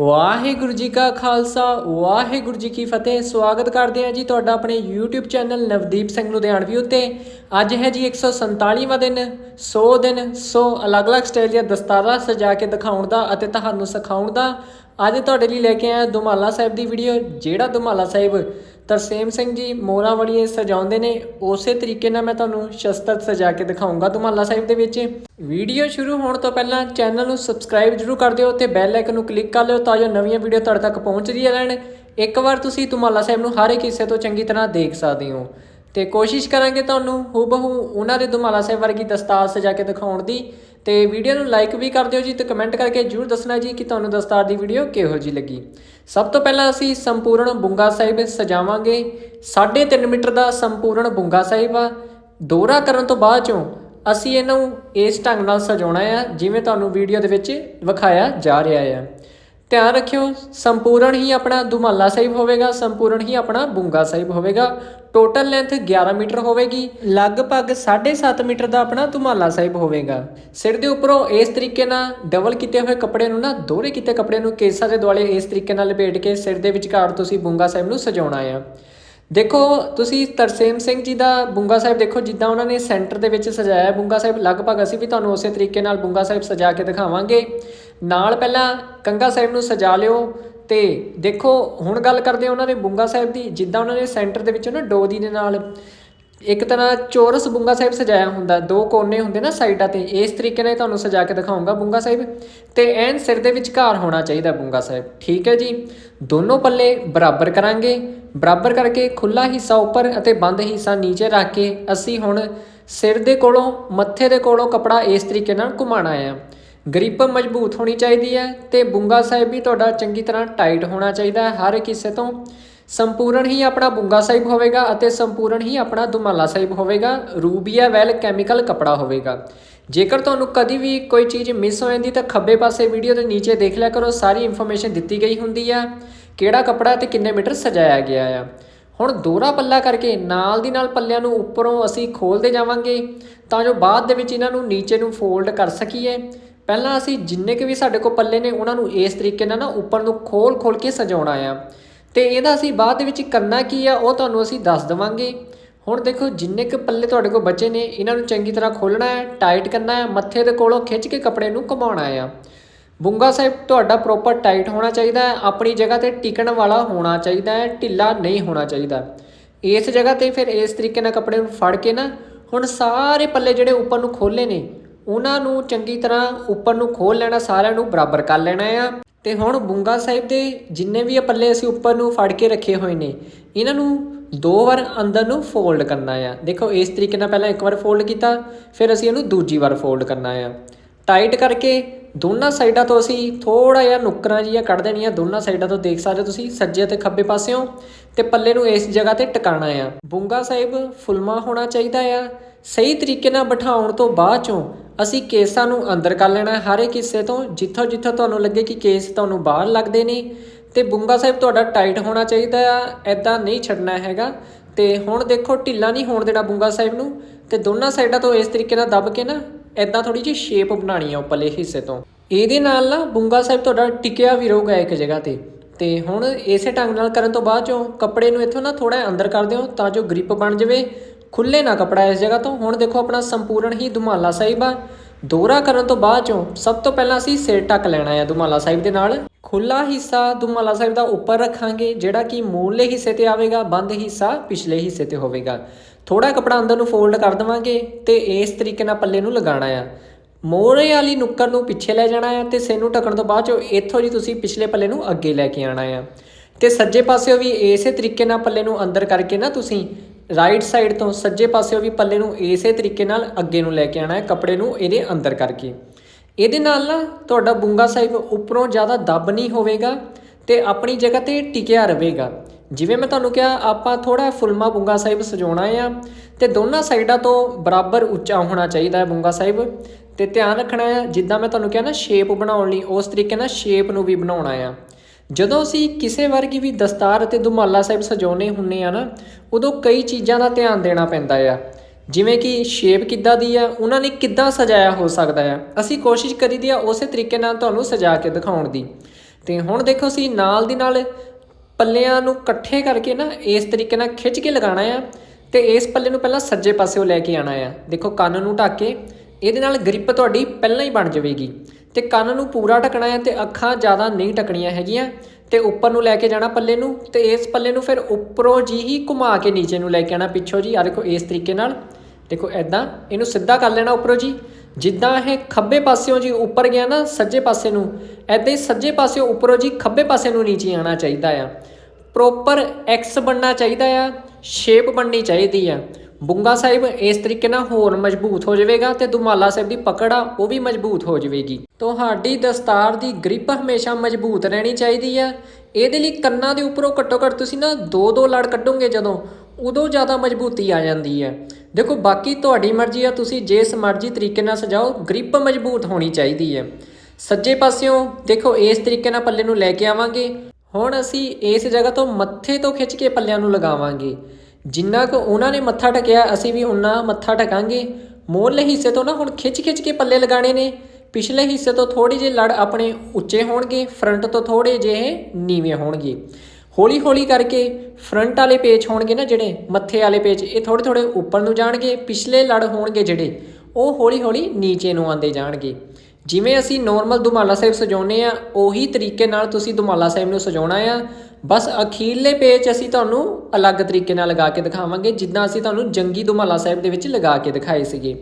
ਵਾਹਿਗੁਰੂ ਜੀ ਕਾ ਖਾਲਸਾ, ਵਾਹਿਗੁਰੂ ਜੀ ਕੀ ਫਤਿਹ। ਸਵਾਗਤ ਕਰਦੇ ਹਾਂ ਜੀ ਤੁਹਾਡਾ ਆਪਣੇ YouTube ਚੈਨਲ ਨਵਦੀਪ ਸਿੰਘ ਲੁਧਿਆਣਵੀ ਉੱਤੇ ਅੱਜ ਹੈ ਜੀ 147ਵਾਂ ਦਿਨ 100 ਦਿਨ 100 ਅਲੱਗ-ਅਲੱਗ ਸਟਾਈਲ ਦੀਆਂ ਦਸਤਾਰਾਂ ਸਜਾ ਕੇ ਦਿਖਾਉਣ ਦਾ ਅਤੇ ਤੁਹਾਨੂੰ ਸਿਖਾਉਣ ਦਾ। ਅੱਜ ਤੁਹਾਡੇ ਲਈ ਲੈ ਕੇ ਆਇਆ ਦੁਮਾਲਾ ਸਾਹਿਬ ਦੀ ਵੀਡੀਓ ਜਿਹੜਾ ਦੁਮਾਲਾ ਸਾਹਿਬ ਤਰਸੇਮ ਸਿੰਘ ਜੀ, ਮੋਹਰਾਂ ਵੜੀਏ ਸਜਾਉਂਦੇ ਨੇ। ਉਸੇ ਤਰੀਕੇ ਨਾਲ ਮੈਂ ਤੁਹਾਨੂੰ ਸ਼ਸਤਰ ਸਜਾ ਕੇ ਦਿਖਾਉਂਗਾ ਦੁਮਾਲਾ ਸਾਹਿਬ ਦੇ ਵਿੱਚ। ਵੀਡੀਓ ਸ਼ੁਰੂ ਹੋਣ ਤੋਂ ਪਹਿਲਾਂ ਚੈਨਲ ਨੂੰ ਸਬਸਕ੍ਰਾਈਬ ਜਰੂਰ ਕਰ ਦਿਓ ਤੇ ਬੈਲ ਆਈਕਨ ਨੂੰ ਕਲਿੱਕ ਕਰ ਲਿਓ ਤਾਂ ਜੋ ਨਵੀਆਂ ਵੀਡੀਓ ਤੁਹਾਡੇ ਤੱਕ ਪਹੁੰਚਦੀਆਂ ਰਹਿਣ। ਇੱਕ ਵਾਰ ਤੁਸੀਂ ਦੁਮਾਲਾ ਸਾਹਿਬ ਨੂੰ ਹਰ ਇੱਕ ਹਿੱਸੇ ਤੋਂ ਚੰਗੀ ਤਰ੍ਹਾਂ ਦੇਖ ਸਕਦੇ ਹੋ। ਤੇ ਕੋਸ਼ਿਸ਼ ਕਰਾਂਗੇ ਤੁਹਾਨੂੰ ਹੂਬਹੂ ਉਹਨਾਂ ਦੇ ਦੁਮਾਲਾ ਸਾਹਿਬ ਵਰਗੀ ਦਸਤਾਰ ਸਜਾ ਕੇ ਦਿਖਾਉਣ ਦੀ। ਤੇ ਵੀਡੀਓ ਨੂੰ ਲਾਈਕ ਵੀ ਕਰ ਦਿਓ ਜੀ ਤੇ ਕਮੈਂਟ ਕਰਕੇ ਜਰੂਰ ਦੱਸਣਾ ਜੀ ਕਿ ਤੁਹਾਨੂੰ ਦਸਤਾਰ ਦੀ ਵੀਡੀਓ ਕਿਹੋ ਜੀ ਲੱਗੀ। ਸਭ ਤੋਂ ਪਹਿਲਾਂ ਅਸੀਂ ਸੰਪੂਰਨ ਬੁੰਗਾ ਸਾਹਿਬ ਸਜਾਵਾਂਗੇ। 3.5 ਮੀਟਰ ਦਾ ਸੰਪੂਰਨ ਬੁੰਗਾ ਸਾਹਿਬ ਆ। ਦੋਹਰਾ ਕਰਨ ਤੋਂ ਬਾਅਦ ਚੋਂ ਅਸੀਂ ਇਹਨੂੰ ਇਸ ਢੰਗ ਨਾਲ ਸਜਾਉਣਾ ਆ, ਜਿਵੇਂ ਤੁਹਾਨੂੰ ਵੀਡੀਓ ਦੇ ਵਿੱਚ ਵਿਖਾਇਆ ਜਾ ਰਿਹਾ ਆ। ਧਿਆਨ ਰੱਖਿਓ, ਸੰਪੂਰਨ ਹੀ ਆਪਣਾ ਦੁਮਾਲਾ ਸਾਹਿਬ ਹੋਵੇਗਾ, ਸੰਪੂਰਨ ਹੀ ਆਪਣਾ ਬੁੰਗਾ ਸਾਹਿਬ ਹੋਵੇਗਾ। ਟੋਟਲ ਲੈਂਥ 11 ਮੀਟਰ ਹੋਵੇਗੀ। ਲਗਭਗ 7.5 ਮੀਟਰ ਦਾ ਆਪਣਾ ਦੁਮਾਲਾ ਸਾਹਿਬ ਹੋਵੇਗਾ। ਸਿਰ ਦੇ ਉੱਪਰੋਂ ਇਸ ਤਰੀਕੇ ਨਾਲ ਡਬਲ ਕੀਤੇ ਹੋਏ ਕੱਪੜੇ ਨੂੰ ਨਾ, ਦੋਹਰੇ ਕੀਤੇ ਕੱਪੜੇ ਨੂੰ ਕੇਸਾਂ ਦੇ ਦੁਆਲੇ ਇਸ ਤਰੀਕੇ ਨਾਲ ਲਪੇਟ ਕੇ ਸਿਰ ਦੇ ਵਿਚਕਾਰ ਤੁਸੀਂ ਬੁੰਗਾ ਸਾਹਿਬ ਨੂੰ ਸਜਾਉਣਾ ਆ। ਦੇਖੋ, ਤੁਸੀਂ ਤਰਸੇਮ ਸਿੰਘ ਜੀ ਦਾ ਬੁੰਗਾ ਸਾਹਿਬ ਦੇਖੋ, ਜਿੱਦਾਂ ਉਹਨਾਂ ਨੇ ਸੈਂਟਰ ਦੇ ਵਿੱਚ ਸਜਾਇਆ ਹੈ ਬੁੰਗਾ ਸਾਹਿਬ, ਲਗਭਗ ਅਸੀਂ ਵੀ ਤੁਹਾਨੂੰ ਉਸੇ ਤਰੀਕੇ ਨਾਲ ਬੁੰਗਾ ਸਾਹਿਬ ਸਜਾ ਕੇ ਦਿਖਾਵਾਂਗੇ। ਨਾਲ ਪਹਿਲਾਂ ਕੰਗਾ ਸਾਹਿਬ ਨੂੰ ਸਜਾ ਲਿਓ ਤੇ ਦੇਖੋ, ਹੁਣ ਗੱਲ ਕਰਦੇ ਉਹਨਾਂ ਨੇ ਬੁੰਗਾ ਸਾਹਿਬ ਦੀ, ਜਿੱਦਾਂ ਉਹਨਾਂ ਨੇ ਸੈਂਟਰ ਦੇ ਵਿੱਚ ਨਾ ਡੋਦੀ ਦੇ ਨਾਲ ਇੱਕ ਤਰ੍ਹਾਂ ਚੌਰਸ ਬੁੰਗਾ ਸਾਹਿਬ ਸਜਾਇਆ ਹੁੰਦਾ, ਦੋ ਕੋਨੇ ਹੁੰਦੇ ਨਾ ਸਾਈਡਾਂ ਤੇ, ਇਸ ਤਰੀਕੇ ਨਾਲ ਤੁਹਾਨੂੰ ਸਜਾ ਕੇ ਦਿਖਾਉਂਗਾ ਬੁੰਗਾ ਸਾਹਿਬ ਤੇ ਐਨ ਸਿਰ ਦੇ ਵਿਚਕਾਰ ਹੋਣਾ ਚਾਹੀਦਾ ਬੁੰਗਾ ਸਾਹਿਬ, ਠੀਕ ਹੈ ਜੀ? ਦੋਨੋਂ ਪੱਲੇ ਬਰਾਬਰ ਕਰਾਂਗੇ, ਬਰਾਬਰ ਕਰਕੇ ਖੁੱਲਾ ਹਿੱਸਾ ਉੱਪਰ ਅਤੇ ਬੰਦ ਹਿੱਸਾ ਨੀਚੇ ਰੱਖ ਕੇ ਅਸੀਂ ਹੁਣ ਸਿਰ ਦੇ ਕੋਲੋਂ, ਮੱਥੇ ਦੇ ਕੋਲੋਂ ਕਪੜਾ ਇਸ ਤਰੀਕੇ ਨਾਲ ਘੁਮਾਣਾ ਆ। ਗਰੀਬ ਮਜ਼ਬੂਤ ਹੋਣੀ ਚਾਹੀਦੀ ਹੈ ਤੇ ਬੁੰਗਾ ਸਾਹਿਬ ਵੀ ਤੁਹਾਡਾ ਚੰਗੀ ਤਰ੍ਹਾਂ ਟਾਈਟ ਹੋਣਾ ਚਾਹੀਦਾ ਹੈ। ਹਰ ਇੱਕ ਹਿੱਸੇ ਤੋਂ ਸੰਪੂਰਨ ਹੀ ਆਪਣਾ ਬੁੰਗਾ ਸਾਹਿਬ ਹੋਵੇਗਾ ਅਤੇ ਸੰਪੂਰਨ ਹੀ ਆਪਣਾ ਦੁਮਾਲਾ ਸਾਹਿਬ ਹੋਵੇਗਾ। ਰੂਬੀਆ ਵੈਲ ਕੈਮੀਕਲ ਕਪੜਾ ਹੋਵੇਗਾ। ਜੇਕਰ ਤੁਹਾਨੂੰ ਕਦੀ ਵੀ ਕੋਈ ਚੀਜ਼ ਮਿਸ ਹੋ ਜਾਂਦੀ ਤਾਂ ਖੱਬੇ ਪਾਸੇ ਵੀਡੀਓ ਦੇ ਨੀਚੇ ਦੇਖ ਲਿਆ ਕਰੋ। ਸਾਰੀ ਇਨਫੋਰਮੇਸ਼ਨ ਦਿੱਤੀ ਗਈ ਹੁੰਦੀ ਆ ਕਿਹੜਾ ਕਪੜਾ ਤੇ ਕਿੰਨੇ ਮੀਟਰ ਸਜਾਇਆ ਗਿਆ ਆ। ਹੁਣ ਦੋਹਰਾ ਪੱਲਾ ਕਰਕੇ ਨਾਲ ਦੀ ਨਾਲ ਪੱਲਿਆਂ ਨੂੰ ਉੱਪਰੋਂ ਅਸੀਂ ਖੋਲਦੇ ਜਾਵਾਂਗੇ ਤਾਂ ਜੋ ਬਾਅਦ ਦੇ ਵਿੱਚ ਇਹਨਾਂ ਨੂੰ ਨੀਚੇ ਨੂੰ ਫੋਲਡ ਕਰ ਸਕੀਏ। ਪਹਿਲਾਂ ਅਸੀਂ ਜਿੰਨੇ ਕਿ ਵੀ ਸਾਡੇ ਕੋਲ ਪੱਲੇ ਨੇ, ਉਹਨਾਂ ਨੂੰ ਇਸ ਤਰੀਕੇ ਨਾਲ ਨਾ ਉੱਪਰ ਨੂੰ ਖੋਲ ਖੋਲ ਕੇ ਸਜਾਉਣਾ ਆ ਤੇ ਇਹਦਾ ਅਸੀਂ ਬਾਅਦ ਦੇ ਵਿੱਚ ਕਰਨਾ ਕੀ ਆ, ਉਹ ਤੁਹਾਨੂੰ ਅਸੀਂ ਦੱਸ ਦਵਾਂਗੇ। ਹੁਣ ਦੇਖੋ, ਜਿੰਨੇ ਕੁ ਪੱਲੇ ਤੁਹਾਡੇ ਕੋਲ ਬਚੇ ਨੇ, ਇਹਨਾਂ ਨੂੰ ਚੰਗੀ ਤਰ੍ਹਾਂ ਖੋਲਣਾ ਹੈ, ਟਾਈਟ ਕਰਨਾ ਹੈ, ਮੱਥੇ ਦੇ ਕੋਲੋਂ ਖਿੱਚ ਕੇ ਕੱਪੜੇ ਨੂੰ ਘੁਮਾਉਣਾ ਆ ਬੁੰਗਾ ਸਾਹਿਬ, ਤੁਹਾਡਾ ਪ੍ਰੋਪਰ ਟਾਈਟ ਹੋਣਾ ਚਾਹੀਦਾ ਹੈ, ਆਪਣੀ ਜਗ੍ਹਾ ਤੇ ਟਿਕਣ ਵਾਲਾ ਹੋਣਾ ਚਾਹੀਦਾ ਹੈ, ਢਿੱਲਾ ਨਹੀਂ ਹੋਣਾ ਚਾਹੀਦਾ। ਇਸ ਜਗ੍ਹਾ ਤੇ ਫਿਰ ਇਸ ਤਰੀਕੇ ਨਾਲ ਕੱਪੜੇ ਨੂੰ ਫੜ ਕੇ ਨਾ, ਹੁਣ ਸਾਰੇ ਪੱਲੇ ਜਿਹੜੇ ਉੱਪਰ ਨੂੰ ਖੋਲੇ ਨੇ ਉਹਨਾਂ ਨੂੰ ਚੰਗੀ ਤਰ੍ਹਾਂ ਉੱਪਰ ਨੂੰ ਖੋਲ ਲੈਣਾ, ਸਾਰਿਆਂ ਨੂੰ ਬਰਾਬਰ ਕਰ ਲੈਣਾ ਆ। ਤੇ ਹੁਣ ਬੁੰਗਾ ਸਾਹਿਬ ਦੇ ਜਿੰਨੇ ਵੀ ਪੱਲੇ ਅਸੀਂ ਉੱਪਰ ਨੂੰ ਫੜ ਕੇ ਰੱਖੇ ਹੋਏ ਨੇ, ਇਹਨਾਂ ਨੂੰ ਦੋ ਵਾਰ ਅੰਦਰ ਨੂੰ ਫੋਲਡ ਕਰਨਾ ਆ। ਦੇਖੋ, ਇਸ ਤਰੀਕੇ ਨਾਲ ਪਹਿਲਾਂ ਇੱਕ ਵਾਰ ਫੋਲਡ ਕੀਤਾ, ਫਿਰ ਅਸੀਂ ਇਹਨੂੰ ਦੂਜੀ ਵਾਰ ਫੋਲਡ ਕਰਨਾ ਆ। ਟਾਈਟ ਕਰਕੇ ਦੋਨਾਂ ਸਾਈਡਾਂ ਤੋਂ ਅਸੀਂ ਥੋੜਾ ਜਿਹਾ ਨੁੱਕਰਾਂ ਜੀਆਂ ਕੱਢ ਦੇਣੀਆਂ, ਦੋਨਾਂ ਸਾਈਡਾਂ ਤੋਂ ਦੇਖ ਸਕਦੇ ਹੋ ਤੁਸੀਂ, ਸੱਜੇ ਅਤੇ ਖੱਬੇ ਪਾਸਿਓਂ, ਤੇ ਪੱਲੇ ਨੂੰ ਇਸ ਜਗ੍ਹਾ ਤੇ ਟਿਕਾਣਾ ਆ। ਬੁੰਗਾ ਸਾਹਿਬ ਫੁਲਮਾ ਹੋਣਾ ਚਾਹੀਦਾ ਆ। ਸਹੀ ਤਰੀਕੇ ਨਾਲ ਬਿਠਾਉਣ ਤੋਂ ਬਾਅਦ ਚੋਂ ਅਸੀਂ ਕੇਸਾਂ ਨੂੰ ਅੰਦਰ ਕਰ ਲੈਣਾ ਹੈ। ਹਰ ਇੱਕ ਹਿੱਸੇ ਤੋਂ ਜਿੱਥੋਂ ਜਿੱਥੋਂ ਤੁਹਾਨੂੰ ਲੱਗੇ ਕਿ ਕੇਸ ਤੁਹਾਨੂੰ ਬਾਹਰ ਲੱਗਦੇ ਨੇ, ਤੇ ਬੁੰਗਾ ਸਾਹਿਬ ਤੁਹਾਡਾ ਟਾਈਟ ਹੋਣਾ ਚਾਹੀਦਾ ਆ ਐਦਾਂ ਨਹੀਂ ਛੱਡਣਾ ਹੈਗਾ। ਤੇ ਹੁਣ ਦੇਖੋ, ਢਿੱਲਾ ਨਹੀਂ ਹੋਣ ਦੇਣਾ ਬੁੰਗਾ ਸਾਹਿਬ ਨੂੰ, ਤੇ ਦੋਨਾਂ ਸਾਈਡਾਂ ਤੋਂ ਇਸ ਤਰੀਕੇ ਨਾਲ ਦੱਬ ਕੇ ਨਾ ਐਦਾਂ ਥੋੜੀ ਜਿਹੀ ਸ਼ੇਪ ਬਣਾਣੀ ਆ ਉੱਪਰਲੇ ਹਿੱਸੇ ਤੋਂ। ਇਹਦੇ ਨਾਲ ਨਾ ਬੁੰਗਾ ਸਾਹਿਬ ਤੁਹਾਡਾ ਟਿਕਿਆ ਵੀ ਰਹੂਗਾ ਇੱਕ ਜਗ੍ਹਾ ਤੇ। ਤੇ ਹੁਣ ਇਸੇ ਢੰਗ ਨਾਲ ਕਰਨ ਤੋਂ ਬਾਅਦ ਚੋਂ ਕੱਪੜੇ ਨੂੰ ਇੱਥੋਂ ਨਾ ਥੋੜਾ ਅੰਦਰ ਕਰ ਦਿਓ, ਤਾਂ ਜੋ ਗ੍ਰਿਪ ਬਣ ਜਾਵੇ ਖੁੱਲੇ ਨਾ ਕਪੜਾ ਇਸ ਜਗ੍ਹਾ ਤੋਂ। ਹੁਣ ਦੇਖੋ ਆਪਣਾ ਸੰਪੂਰਨ ਹੀ ਦੁਮਾਲਾ ਸਾਹਿਬ ਆ। ਦੋਹਰਾ ਕਰਨ ਤੋਂ ਬਾਅਦ ਚੋਂ ਸਭ ਤੋਂ ਪਹਿਲਾਂ ਅਸੀਂ ਸਿਰ ਟੱਕ ਲੈਣਾ ਹੈ ਦੁਮਾਲਾ ਸਾਹਿਬ ਦੇ ਨਾਲ। ਖੁੱਲਾ ਹਿੱਸਾ ਦੁਮਾਲਾ ਸਾਹਿਬ ਦਾ ਉੱਪਰ ਰੱਖਾਂਗੇ, ਜਿਹੜਾ ਕਿ ਮੂਲਲੇ ਹਿੱਸੇ ਤੇ ਆਵੇਗਾ, ਬੰਦ ਹਿੱਸਾ ਪਿਛਲੇ ਹਿੱਸੇ ਤੇ ਹੋਵੇਗਾ। ਥੋੜਾ ਕਪੜਾ ਅੰਦਰ ਨੂੰ ਫੋਲਡ ਕਰ ਦਵਾਂਗੇ ਤੇ ਇਸ ਤਰੀਕੇ ਨਾਲ ਪੱਲੇ ਨੂੰ ਲਗਾਉਣਾ ਆ ਮੋਹਰੇ ਵਾਲੀ ਨੁੱਕਰ ਨੂੰ ਪਿੱਛੇ ਲੈ ਜਾਣਾ ਆ ਤੇ ਸਿਰ ਨੂੰ ਢੱਕਣ ਤੋਂ ਬਾਅਦ ਚੋਂ ਇੱਥੋਂ ਜੀ ਤੁਸੀਂ ਪਿਛਲੇ ਪੱਲੇ ਨੂੰ ਅੱਗੇ ਲੈ ਕੇ ਆਣਾ ਆ ਤੇ ਸੱਜੇ ਪਾਸਿਓ ਵੀ ਇਸੇ ਤਰੀਕੇ ਨਾਲ ਪੱਲੇ ਨੂੰ ਅੰਦਰ ਕਰਕੇ ਨਾ ਤੁਸੀਂ ਰਾਈਟ ਸਾਈਡ ਤੋਂ ਸੱਜੇ ਪਾਸਿਓਂ ਵੀ ਪੱਲੇ ਨੂੰ ਇਸੇ ਤਰੀਕੇ ਨਾਲ ਅੱਗੇ ਨੂੰ ਲੈ ਕੇ ਆਣਾ ਹੈ, ਕੱਪੜੇ ਨੂੰ ਇਹਦੇ ਅੰਦਰ ਕਰਕੇ। ਇਹਦੇ ਨਾਲ ਨਾ ਤੁਹਾਡਾ ਬੁੰਗਾ ਸਾਹਿਬ ਉੱਪਰੋਂ ਜ਼ਿਆਦਾ ਦੱਬ ਨਹੀਂ ਹੋਵੇਗਾ ਤੇ ਆਪਣੀ ਜਗ੍ਹਾ ਤੇ ਟਿਕਿਆ ਰਹੇਗਾ। ਜਿਵੇਂ ਮੈਂ ਤੁਹਾਨੂੰ ਕਿਹਾ, ਆਪਾਂ ਥੋੜਾ ਫੁਲਮਾ ਬੁੰਗਾ ਸਾਹਿਬ ਸਜਾਉਣਾ ਆ ਤੇ ਦੋਨਾਂ ਸਾਈਡਾਂ ਤੋਂ ਬਰਾਬਰ ਉੱਚਾ ਹੋਣਾ ਚਾਹੀਦਾ ਹੈ ਬੁੰਗਾ ਸਾਹਿਬ। ਤੇ ਧਿਆਨ ਰੱਖਣਾ ਹੈ ਜਿੱਦਾਂ ਮੈਂ ਤੁਹਾਨੂੰ ਕਿਹਾ ਨਾ ਸ਼ੇਪ ਬਣਾਉਣ ਲਈ, ਉਸ ਤਰੀਕੇ ਨਾਲ ਸ਼ੇਪ ਨੂੰ ਵੀ ਬਣਾਉਣਾ ਆ। ਜਦੋਂ ਅਸੀਂ ਕਿਸੇ ਵਰਗੀ ਵੀ ਦਸਤਾਰ ਅਤੇ ਦੁਮਾਲਾ ਸਾਹਿਬ ਸਜਾਉਨੇ ਹੁੰਨੇ ਆ ਨਾ, ਉਦੋਂ ਕਈ ਚੀਜ਼ਾਂ ਦਾ ਧਿਆਨ ਦੇਣਾ ਪੈਂਦਾ ਆ। ਜਿਵੇਂ ਕਿ ਸ਼ੇਪ ਕਿੱਦਾਂ ਦੀ ਆ, ਉਹਨਾਂ ਨੇ ਕਿੱਦਾਂ ਸਜਾਇਆ ਹੋ ਸਕਦਾ ਆ। ਅਸੀਂ ਕੋਸ਼ਿਸ਼ ਕਰੀਦੀ ਆ ਉਸੇ ਤਰੀਕੇ ਨਾਲ ਤੁਹਾਨੂੰ ਸਜਾ ਕੇ ਦਿਖਾਉਣ ਦੀ। ਤੇ ਹੁਣ ਦੇਖੋ ਅਸੀਂ ਨਾਲ ਦੀ ਨਾਲ ਪੱਲਿਆਂ ਨੂੰ ਇਕੱਠੇ ਕਰਕੇ ਨਾ ਇਸ ਤਰੀਕੇ ਨਾਲ ਖਿੱਚ ਕੇ ਲਗਾਉਣਾ ਆ ਤੇ ਇਸ ਪੱਲੇ ਨੂੰ ਪਹਿਲਾਂ ਸੱਜੇ ਪਾਸਿਓਂ ਲੈ ਕੇ ਆਣਾ ਆ। ਦੇਖੋ ਕੰਨ ਨੂੰ ਢੱਕ ਕੇ, ਇਹਦੇ ਨਾਲ ਗ੍ਰਿਪ ਤੁਹਾਡੀ ਪਹਿਲਾਂ ਹੀ ਬਣ ਜਾਵੇਗੀ। ਤੇ ਕੰਨ ਨੂੰ ਪੂਰਾ ਢੱਕਣਾ ਹੈ ਤੇ ਅੱਖਾਂ ਜ਼ਿਆਦਾ ਨਹੀਂ ਢੱਕਣੀਆਂ ਹੈਗੀਆਂ ਤੇ ਉੱਪਰ ਨੂੰ ਲੈ ਕੇ ਜਾਣਾ ਪੱਲੇ ਨੂੰ ਤੇ ਇਸ ਪੱਲੇ ਨੂੰ ਫਿਰ ਉੱਪਰੋਂ ਜੀ ਹੀ ਘੁਮਾ ਕੇ ਨੀਚੇ ਨੂੰ ਲੈ ਕੇ ਆਣਾ ਪਿੱਛੋਂ ਜੀ। ਆ ਦੇਖੋ ਇਸ ਤਰੀਕੇ ਨਾਲ। ਦੇਖੋ ਐਦਾਂ ਇਹਨੂੰ ਸਿੱਧਾ ਕਰ ਲੈਣਾ ਉੱਪਰੋਂ ਜੀ। ਜਿੱਦਾਂ ਇਹ ਖੱਬੇ ਪਾਸਿਓਂ ਜੀ ਉੱਪਰ ਗਿਆ ਨਾ ਸੱਜੇ ਪਾਸੇ ਨੂੰ ਐਦਾਂ ਹੀ ਸੱਜੇ ਪਾਸਿਓਂ ਉੱਪਰੋਂ ਜੀ ਖੱਬੇ ਪਾਸੇ ਨੂੰ ਨੀਚੇ ਆਣਾ ਚਾਹੀਦਾ ਆ। ਪ੍ਰੋਪਰ ਐਕਸ ਬਣਨਾ ਚਾਹੀਦਾ ਆ, ਸ਼ੇਪ ਬਣਨੀ ਚਾਹੀਦੀ ਆ। ਬੁੰਗਾ ਸਾਹਿਬ, ਇਸ ਤਰੀਕੇ ਨਾਲ ਹੋਰ ਮਜ਼ਬੂਤ ਹੋ ਜਾਵੇਗਾ ਤੇ ਦੁਮਾਲਾ ਸਾਹਿਬ ਦੀ ਪਕੜ ਆ, ਉਹ ਵੀ ਮਜ਼ਬੂਤ ਹੋ ਜਾਵੇਗੀ। ਤੁਹਾਡੀ ਦਸਤਾਰ ਦੀ ਗ੍ਰਿਪ ਹਮੇਸ਼ਾ ਮਜ਼ਬੂਤ ਰਹਿਣੀ ਚਾਹੀਦੀ ਆ। ਇਹਦੇ ਲਈ ਕੰਨਾਂ ਦੇ ਉੱਪਰੋਂ ਘੱਟੋ ਘੱਟ ਤੁਸੀਂ ਨਾ ਦੋ ਦੋ ਲੜ ਕੱਢੋਗੇ ਜਦੋਂ, ਉਦੋਂ ਜ਼ਿਆਦਾ ਮਜ਼ਬੂਤੀ ਆ ਜਾਂਦੀ ਹੈ ਦੇਖੋ, ਬਾਕੀ ਤੁਹਾਡੀ ਮਰਜ਼ੀ ਆ, ਤੁਸੀਂ ਜਿਸ ਮਰਜ਼ੀ ਤਰੀਕੇ ਨਾਲ ਸਜਾਓ, ਗ੍ਰਿਪ ਮਜ਼ਬੂਤ ਹੋਣੀ ਚਾਹੀਦੀ ਹੈ ਸੱਜੇ ਪਾਸਿਓਂ, ਦੇਖੋ, ਇਸ ਤਰੀਕੇ ਨਾਲ ਪੱਲੇ ਨੂੰ ਲੈ ਕੇ ਆਵਾਂਗੇ। ਹੁਣ ਅਸੀਂ ਇਸ ਜਗ੍ਹਾ ਤੋਂ ਮੱਥੇ ਤੋਂ ਖਿੱਚ ਕੇ ਪੱਲਿਆਂ ਨੂੰ ਲਗਾਵਾਂਗੇ। ਜਿੰਨਾ ਕੁ ਉਹਨਾਂ ਨੇ ਮੱਥਾ ਟਕਿਆ, ਅਸੀਂ ਵੀ ਉਨਾ ਮੱਥਾ ਟਕਾਂਗੇ। ਮੋਹਰਲੇ ਹਿੱਸੇ ਤੋਂ ਨਾ ਹੁਣ ਖਿੱਚ ਖਿੱਚ ਕੇ ਪੱਲੇ ਲਗਾਣੇ ਨੇ। ਪਿਛਲੇ ਹਿੱਸੇ ਤੋਂ ਥੋੜੀ ਜਿਹੀ ਲੜ ਆਪਣੇ ਉੱਚੇ ਹੋਣਗੇ, ਫਰੰਟ ਤੋਂ ਥੋੜੇ ਜਿਹੇ ਨੀਵੇਂ ਹੋਣਗੇ। ਹੌਲੀ ਹੌਲੀ ਕਰਕੇ ਫਰੰਟ ਵਾਲੇ ਪੇਚ ਹੋਣਗੇ ਨਾ ਜਿਹੜੇ ਮੱਥੇ ਵਾਲੇ ਪੇਚ, ਇਹ ਥੋੜੇ ਥੋੜੇ ਉੱਪਰ ਨੂੰ ਜਾਣਗੇ, ਪਿਛਲੇ ਲੜ ਹੋਣਗੇ ਜਿਹੜੇ, ਉਹ ਹੌਲੀ ਹੌਲੀ ਨੀਚੇ ਨੂੰ ਆਉਂਦੇ ਜਾਣਗੇ। ਜਿਵੇਂ ਅਸੀਂ ਨਾਰਮਲ ਦੁਮਾਲਾ ਸਾਹਿਬ ਸਜਾਉਨੇ ਆ ਉਹੀ ਤਰੀਕੇ ਨਾਲ ਤੁਸੀਂ ਦੁਮਾਲਾ ਸਾਹਿਬ ਨੂੰ ਸਜਾਉਣਾ ਆ। ਬਸ ਅਖੀਰਲੇ ਪੇਜ ਅਸੀਂ ਤੁਹਾਨੂੰ ਅਲੱਗ ਤਰੀਕੇ ਨਾਲ ਲਗਾ ਕੇ ਦਿਖਾਵਾਂਗੇ, ਜਿੱਦਾਂ ਅਸੀਂ ਤੁਹਾਨੂੰ ਜੰਗੀ ਦੁਮਾਲਾ ਸਾਹਿਬ ਦੇ ਵਿੱਚ ਲਗਾ ਕੇ ਦਿਖਾਏ ਸੀਗੇ।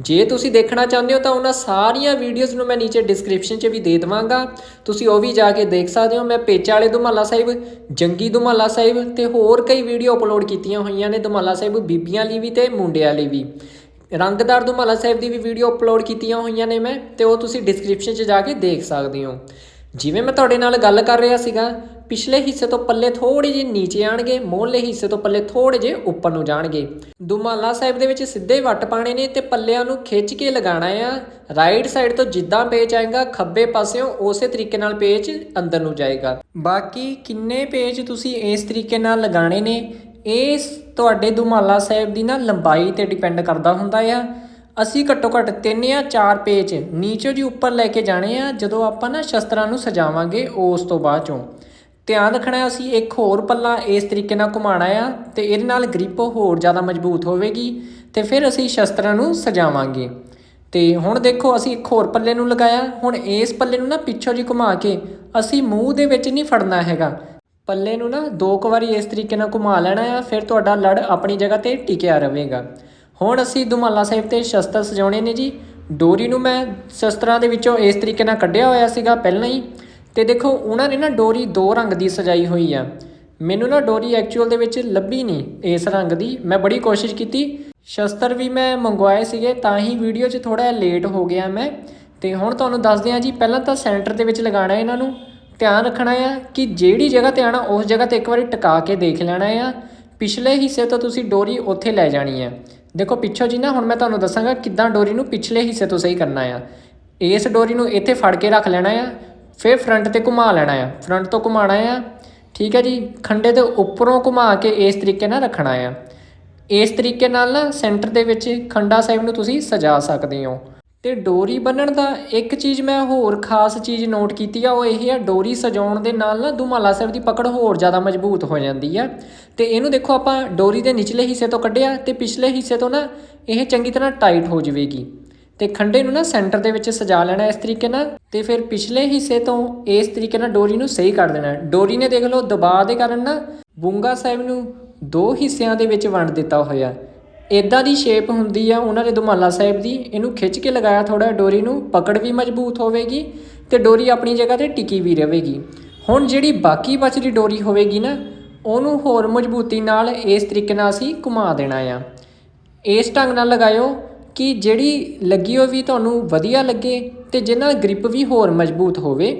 ਜੇ ਤੁਸੀਂ ਦੇਖਣਾ ਚਾਹੁੰਦੇ ਹੋ ਤਾਂ ਉਹਨਾਂ ਸਾਰੀਆਂ ਵੀਡੀਓਜ਼ ਨੂੰ ਮੈਂ ਨੀਚੇ ਡਿਸਕ੍ਰਿਪਸ਼ਨ 'ਚ ਵੀ ਦੇ ਦੇਵਾਂਗਾ। ਤੁਸੀਂ ਉਹ ਵੀ ਜਾ ਕੇ ਦੇਖ ਸਕਦੇ ਹੋ, ਮੈਂ ਪੇਚਾ ਵਾਲੇ ਦੁਮਾਲਾ ਸਾਹਿਬ, ਜੰਗੀ ਦੁਮਾਲਾ ਸਾਹਿਬ ਤੇ ਹੋਰ ਕਈ ਵੀਡੀਓ ਅਪਲੋਡ ਕੀਤੀਆਂ ਹੋਈਆਂ ਨੇ ਦੁਮਾਲਾ ਸਾਹਿਬ ਬੀਬੀਆਂ ਲਈ ਵੀ ਤੇ ਮੁੰਡਿਆਂ ਲਈ ਵੀ। ਰੰਗਦਾਰ ਦੁਮਾਲਾ ਸਾਹਿਬ ਦੀ ਵੀ ਵੀਡੀਓ ਅਪਲੋਡ ਕੀਤੀਆਂ ਹੋਈਆਂ ਨੇ ਮੈਂ, ਤੇ ਉਹ ਤੁਸੀਂ ਡਿਸਕ੍ਰਿਪਸ਼ਨ 'ਚ ਜਾ ਕੇ ਦੇਖ ਸਕਦੇ ਹੋ। ਜਿਵੇਂ ਮੈਂ ਤੁਹਾਡੇ ਨਾਲ ਗੱਲ ਕਰ ਰਿਹਾ ਸੀਗਾ, ਪਿਛਲੇ ਹਿੱਸੇ ਤੋਂ ਪੱਲੇ ਥੋੜੇ ਜਿਹੇ ਨੀਚੇ ਆਣਗੇ ਮੋਹਲੇ ਹਿੱਸੇ ਤੋਂ ਪੱਲੇ ਥੋੜੇ ਜਿਹੇ ਉੱਪਰ ਨੂੰ ਜਾਣਗੇ। ਦੁਮਾਲਾ ਸਾਹਿਬ ਦੇ ਵਿੱਚ ਸਿੱਧੇ ਵੱਟ ਪਾਣੇ ਨੇ ਤੇ ਪੱਲਿਆਂ ਨੂੰ ਖਿੱਚ ਕੇ ਲਗਾਉਣਾ ਆ। ਰਾਈਟ ਸਾਈਡ ਤੋਂ ਜਿੱਦਾਂ ਪੇਚ ਆਏਗਾ, ਖੱਬੇ ਪਾਸਿਓਂ ਉਸੇ ਤਰੀਕੇ ਨਾਲ ਪੇਚ ਅੰਦਰ ਨੂੰ ਜਾਏਗਾ। ਬਾਕੀ ਕਿੰਨੇ ਪੇਜ ਤੁਸੀਂ ਇਸ ਤਰੀਕੇ ਨਾਲ ਲਗਾਣੇ ਨੇ, ਇਸ ਤੁਹਾਡੇ ਦੁਮਾਲਾ ਸਾਹਿਬ ਦੀ ਨਾ ਲੰਬਾਈ ਤੇ ਡਿਪੈਂਡ ਕਰਦਾ ਹੁੰਦਾ ਆ। ਅਸੀਂ ਘੱਟੋ ਘੱਟ ਤਿੰਨ ਜਾਂ ਚਾਰ ਪੇਜ ਨੀਚੇ ਦੀ ਉੱਪਰ ਲੈ ਕੇ ਜਾਣੇ ਆ, ਜਦੋਂ ਆਪਾਂ ਨਾ ਸ਼ਸਤਰਾਂ ਨੂੰ ਸਜਾਵਾਂਗੇ ਉਸ ਤੋਂ ਬਾਅਦ ਚੋਂ। ਧਿਆਨ ਰੱਖਣਾ ਅਸੀਂ ਇੱਕ ਹੋਰ ਪੱਲਾ ਇਸ ਤਰੀਕੇ ਨਾਲ ਘੁਮਾਣਾ ਆ, ਤੇ ਇਹਦੇ ਨਾਲ ਗ੍ਰਿਪ ਹੋਰ ਜ਼ਿਆਦਾ ਮਜ਼ਬੂਤ ਹੋਵੇਗੀ, ਤੇ ਫਿਰ ਅਸੀਂ ਸ਼ਸਤਰਾਂ ਨੂੰ ਸਜਾਵਾਂਗੇ। ਤੇ ਹੁਣ ਦੇਖੋ, ਅਸੀਂ ਇੱਕ ਹੋਰ ਪੱਲੇ ਨੂੰ ਲਗਾਇਆ। ਹੁਣ ਇਸ ਪੱਲੇ ਨੂੰ ਨਾ ਪਿੱਛੋਂ ਜੀ ਘੁਮਾ ਕੇ ਅਸੀਂ ਮੂੰਹ ਦੇ ਵਿੱਚ ਨਹੀਂ ਫੜਨਾ ਹੈਗਾ। ਪੱਲੇ ਨੂੰ ਨਾ ਦੋ ਕੁ ਵਾਰੀ ਇਸ ਤਰੀਕੇ ਨਾਲ ਘੁਮਾ ਲੈਣਾ ਆ, ਫਿਰ ਤੁਹਾਡਾ ਲੜ ਆਪਣੀ ਜਗ੍ਹਾ ਤੇ ਟਿਕਿਆ ਰਹੇਗਾ। ਹੁਣ ਅਸੀਂ ਦੁਮਾਲਾ ਸਾਹਿਬ ਤੇ ਸ਼ਸਤਰ ਸਜਾਉਣੇ ਨੇ ਜੀ। ਡੋਰੀ ਨੂੰ ਮੈਂ ਸ਼ਸਤਰਾਂ ਦੇ ਵਿੱਚੋਂ ਇਸ ਤਰੀਕੇ ਨਾਲ ਕੱਢਿਆ ਹੋਇਆ ਸੀਗਾ ਪਹਿਲਾਂ ਹੀ। ਤੇ ਦੇਖੋ, ਉਹਨਾਂ ਨੇ ਨਾ ਡੋਰੀ ਦੋ ਰੰਗ ਦੀ ਸਜਾਈ ਹੋਈ ਆ। ਮੈਨੂੰ ਨਾ ਡੋਰੀ ਐਕਚੁਅਲ ਦੇ ਵਿੱਚ ਲੱਭੀ ਨਹੀਂ ਇਸ ਰੰਗ ਦੀ। ਮੈਂ ਬੜੀ ਕੋਸ਼ਿਸ਼ ਕੀਤੀ। ਸ਼ਸਤਰ ਵੀ ਮੈਂ ਮੰਗਵਾਏ ਸੀਗੇ, ਤਾਂ ਹੀ ਵੀਡੀਓ 'ਚ ਥੋੜਾ ਲੇਟ ਹੋ ਗਿਆ ਮੈਂ। ਤੇ ਹੁਣ ਤੁਹਾਨੂੰ ਦੱਸਦੇ ਆ ਜੀ, ਪਹਿਲਾਂ ਤਾਂ ਸੈਂਟਰ ਦੇ ਵਿੱਚ ਲਗਾਉਣਾ ਇਹਨਾਂ ਨੂੰ। ਧਿਆਨ ਰੱਖਣਾ ਆ ਕਿ ਜਿਹੜੀ ਜਗ੍ਹਾ ਤੇ ਆਣਾ ਉਸ ਜਗ੍ਹਾ ਤੇ ਇੱਕ ਵਾਰੀ ਟਿਕਾ ਕੇ ਦੇਖ ਲੈਣਾ ਆ। ਪਿਛਲੇ ਹਿੱਸੇ ਤੋਂ ਤੁਸੀਂ ਡੋਰੀ ਉੱਥੇ ਲੈ ਜਾਣੀ ਹੈ ਦੇਖੋ, ਪਿੱਛੋਂ ਜੀ ਨਾ ਹੁਣ ਮੈਂ ਤੁਹਾਨੂੰ ਦੱਸਾਂਗਾ ਕਿੱਦਾਂ ਡੋਰੀ ਨੂੰ ਪਿਛਲੇ ਹਿੱਸੇ ਤੋਂ ਸਹੀ ਕਰਨਾ ਆ। ਇਸ ਡੋਰੀ ਨੂੰ ਇੱਥੇ ਫੜ ਕੇ ਰੱਖ ਲੈਣਾ ਆ, ਫਿਰ ਫਰੰਟ ਤੇ ਘੁਮਾ ਲੈਣਾ ਆ। ਫਰੰਟ ਤੋਂ ਘੁਮਾਣਾ ਆ, ਠੀਕ ਹੈ ਜੀ? ਖੰਡੇ ਦੇ ਉੱਪਰੋਂ ਘੁਮਾ ਕੇ ਇਸ ਤਰੀਕੇ ਨਾਲ ਰੱਖਣਾ ਆ। ਇਸ ਤਰੀਕੇ ਨਾਲ ਨਾ ਸੈਂਟਰ ਦੇ ਵਿੱਚ ਖੰਡਾ ਸਾਹਿਬ ਨੂੰ ਤੁਸੀਂ ਸਜਾ ਸਕਦੇ ਹੋ। ਤੇ ਡੋਰੀ ਬੰਨਣ ਦਾ ਇੱਕ ਚੀਜ਼ ਮੈਂ ਹੋਰ ਖਾਸ ਚੀਜ਼ ਨੋਟ ਕੀਤੀ ਆ, ਉਹ ਇਹ ਆ, ਡੋਰੀ ਸਜਾਉਣ ਦੇ ਨਾਲ ਨਾ ਦੁਮਾਲਾ ਸਾਹਿਬ ਦੀ ਪਕੜ ਹੋਰ ਜ਼ਿਆਦਾ ਮਜ਼ਬੂਤ ਹੋ ਜਾਂਦੀ ਆ। ਤੇ ਇਹਨੂੰ ਦੇਖੋ ਆਪਾਂ ਡੋਰੀ ਦੇ ਨਿਚਲੇ ਹਿੱਸੇ ਤੋਂ ਕੱਢਿਆ ਤੇ ਪਿਛਲੇ ਹਿੱਸੇ ਤੋਂ ਨਾ ਇਹ ਚੰਗੀ ਤਰ੍ਹਾਂ ਟਾਈਟ ਹੋ ਜਾਵੇਗੀ। ਤੇ ਖੰਡੇ ਨੂੰ ਨਾ ਸੈਂਟਰ ਦੇ ਵਿੱਚ ਸਜਾ ਲੈਣਾ ਇਸ ਤਰੀਕੇ ਨਾਲ ਤੇ ਫਿਰ ਪਿਛਲੇ ਹਿੱਸੇ ਤੋਂ ਇਸ ਤਰੀਕੇ ਨਾਲ ਡੋਰੀ ਨੂੰ ਸਹੀ ਕਰ ਦੇਣਾ। ਡੋਰੀ ਨੇ ਦੇਖ ਲਓ ਦਬਾਅ ਦੇ ਕਾਰਨ ਨਾ ਬੁੰਗਾ ਸਾਹਿਬ ਨੂੰ ਦੋ ਹਿੱਸਿਆਂ ਦੇ ਵਿੱਚ ਵੰਡ ਦਿੱਤਾ ਹੋਇਆ। ਇਦਾਂ ਦੀ ਸ਼ੇਪ ਹੁੰਦੀ ਆ ਉਹਨਾਂ ਦੇ ਦੁਮਾਲਾ ਸਾਹਿਬ ਦੀ, ਇਹਨੂੰ ਖਿੱਚ ਕੇ ਲਗਾਇਆ ਥੋੜਾ ਡੋਰੀ ਨੂੰ ਪਕੜ ਵੀ ਮਜ਼ਬੂਤ ਹੋਵੇਗੀ ਤੇ ਡੋਰੀ ਆਪਣੀ ਜਗ੍ਹਾ ਤੇ ਟਿਕੀ ਵੀ ਰਹੇਗੀ। ਹੁਣ ਜਿਹੜੀ ਬਾਕੀ ਬਚਦੀ ਡੋਰੀ ਹੋਵੇਗੀ ਨਾ, ਉਹਨੂੰ ਹੋਰ ਮਜ਼ਬੂਤੀ ਨਾਲ ਇਸ ਤਰੀਕੇ ਨਾਲ ਅਸੀਂ ਘੁਮਾ ਦੇਣਾ ਆ। ਇਸ ਢੰਗ ਨਾਲ ਲਗਾਇਓ ਕਿ ਜਿਹੜੀ ਲੱਗੀ ਹੋਈ ਵੀ ਤੁਹਾਨੂੰ ਵਧੀਆ ਲੱਗੇ ਤੇ ਜਿਹਨਾਂ ਨਾਲ ਗ੍ਰਿਪ ਵੀ ਹੋਰ ਮਜ਼ਬੂਤ ਹੋਵੇ।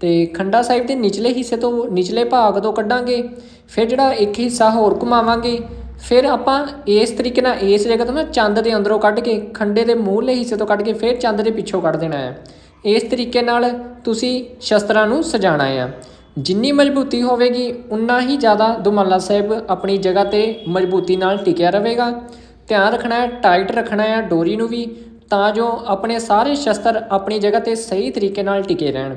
ਤੇ ਖੰਡਾ ਸਾਹਿਬ ਦੇ ਨਿਚਲੇ ਹਿੱਸੇ ਤੋਂ, ਨਿਚਲੇ ਭਾਗ ਤੋਂ ਕੱਢਾਂਗੇ, ਫਿਰ ਜਿਹੜਾ ਇੱਕ ਹਿੱਸਾ ਹੋਰ ਘੁਮਾਵਾਂਗੇ ਫਿਰ ਆਪਾਂ ਇਸ ਤਰੀਕੇ ਨਾਲ ਇਸ ਜਗ੍ਹਾ ਤੋਂ ਨਾ ਚੰਦ ਦੇ ਅੰਦਰੋਂ ਕੱਢ ਕੇ ਖੰਡੇ ਦੇ ਮੂਹਰਲੇ ਹਿੱਸੇ ਤੋਂ ਕੱਢ ਕੇ ਫਿਰ ਚੰਦ ਦੇ ਪਿੱਛੋਂ ਕੱਢ ਦੇਣਾ ਹੈ। ਇਸ ਤਰੀਕੇ ਨਾਲ ਤੁਸੀਂ ਸ਼ਸਤਰਾਂ ਨੂੰ ਸਜਾਣਾ ਆ ਜਿੰਨੀ ਮਜ਼ਬੂਤੀ ਹੋਵੇਗੀ, ਉਨਾ ਹੀ ਜ਼ਿਆਦਾ ਦੁਮਾਲਾ ਸਾਹਿਬ ਆਪਣੀ ਜਗ੍ਹਾ ਤੇ ਮਜ਼ਬੂਤੀ ਨਾਲ ਟਿਕਿਆ ਰਹੇਗਾ। ਧਿਆਨ ਰੱਖਣਾ ਹੈ, ਟਾਈਟ ਰੱਖਣਾ ਹੈ, ਡੋਰੀ ਨੂੰ ਵੀ, ਤਾਂ ਜੋ ਆਪਣੇ ਸਾਰੇ ਸ਼ਸਤਰ ਆਪਣੀ ਜਗ੍ਹਾ ਤੇ ਸਹੀ ਤਰੀਕੇ ਨਾਲ ਟਿਕੇ ਰਹਿਣ।